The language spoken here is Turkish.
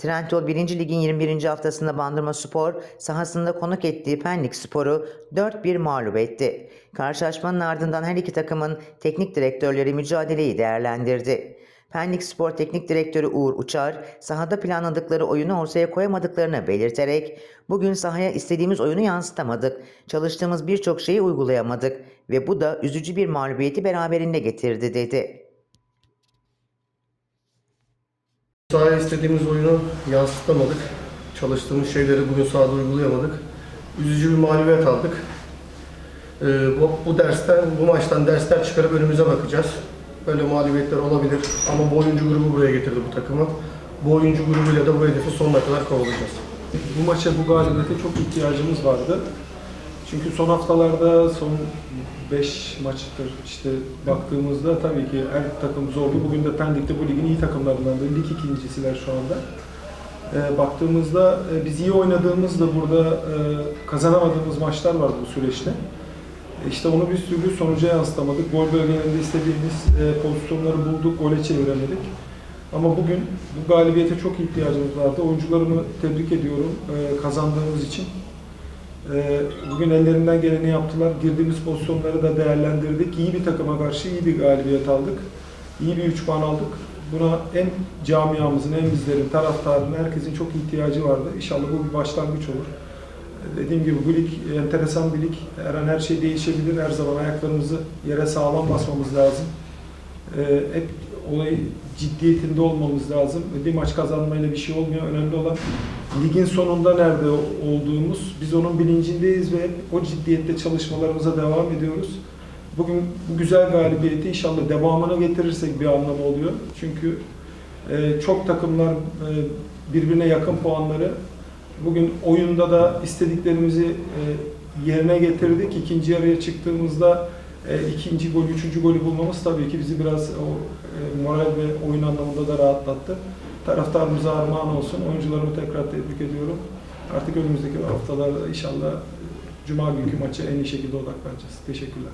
Trendyol 1. Lig'in 21. haftasında Bandırma Spor sahasında konuk ettiği Pendik Spor'u 4-1 mağlup etti. Karşılaşmanın ardından her iki takımın teknik direktörleri mücadeleyi değerlendirdi. Pendik Spor Teknik Direktörü Uğur Uçar, sahada planladıkları oyunu ortaya koyamadıklarını belirterek, bugün sahaya istediğimiz oyunu yansıtamadık, çalıştığımız birçok şeyi uygulayamadık ve bu da üzücü bir mağlubiyeti beraberinde getirdi dedi. Sahaya istediğimiz oyunu yansıtamadık. Çalıştığımız şeyleri bugün sahada uygulayamadık. Üzücü bir mağlubiyet aldık. Ee, bu, bu dersten, bu maçtan dersler çıkarıp önümüze bakacağız. Böyle mağlubiyetler olabilir ama bu oyuncu grubu buraya getirdi bu takımı. Bu oyuncu grubuyla da bu hedefi sonuna kadar kovalayacağız. Bu maça bu galibiyete çok ihtiyacımız vardı. Çünkü son haftalarda son 5 maçtır işte baktığımızda tabii ki her takım zordu. Bugün de Pendik'te bu ligin iyi takımlarından biri. Lig ikincisiler şu anda. Ee, baktığımızda e, biz iyi oynadığımızda burada e, kazanamadığımız maçlar vardı bu süreçte. E, İşte onu bir türlü sonuca yansıtamadık. Gol bölgelerinde istediğimiz e, pozisyonları bulduk, gole çeviremedik. Ama bugün bu galibiyete çok ihtiyacımız vardı. Oyuncularımı tebrik ediyorum e, kazandığımız için. E, bugün ellerinden geleni yaptılar. Girdiğimiz pozisyonları da değerlendirdik. İyi bir takıma karşı iyi bir galibiyet aldık. İyi bir 3 puan aldık. Buna hem camiamızın hem bizlerin, taraftarın, herkesin çok ihtiyacı vardı. İnşallah bu bir başlangıç olur. Dediğim gibi bu lig enteresan bir lig. Her an her şey değişebilir. Her zaman ayaklarımızı yere sağlam basmamız lazım. E, hep olayı ciddiyetinde olmamız lazım. Bir maç kazanmayla bir şey olmuyor. Önemli olan ligin sonunda nerede olduğumuz. Biz onun bilincindeyiz ve o ciddiyette çalışmalarımıza devam ediyoruz. Bugün bu güzel galibiyeti inşallah devamını getirirsek bir anlamı oluyor. Çünkü e, çok takımlar e, birbirine yakın puanları. Bugün oyunda da istediklerimizi e, yerine getirdik. İkinci yarıya çıktığımızda e, ikinci gol, üçüncü golü bulmamız tabii ki bizi biraz o e, moral ve oyun anlamında da rahatlattı. Taraftarımıza armağan olsun. Oyuncularımı tekrar tebrik ediyorum. Artık önümüzdeki haftalarda inşallah Cuma günkü maça en iyi şekilde odaklanacağız. Teşekkürler.